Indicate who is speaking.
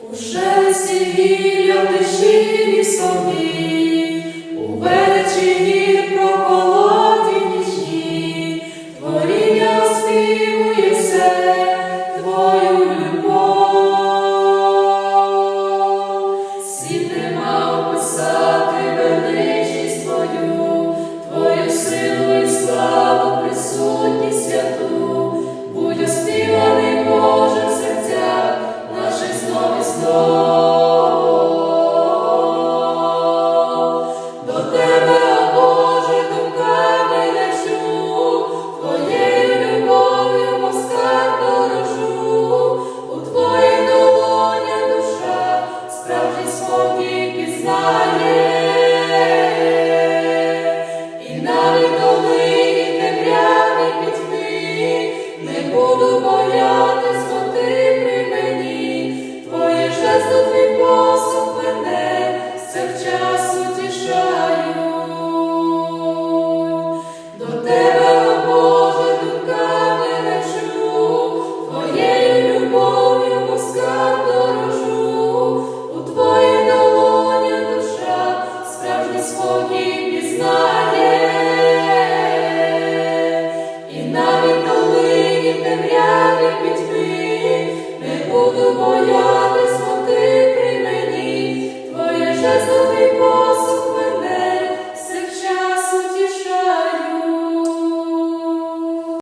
Speaker 1: У шелесті гілля в тиші лісовій, у величі гір прохолоді нічні, творіння співує все твою любов. Слів нема описати величність твою, твою силу і славу, присутність святу, справжній пізнає. І навіть долині темряви не буду боятись,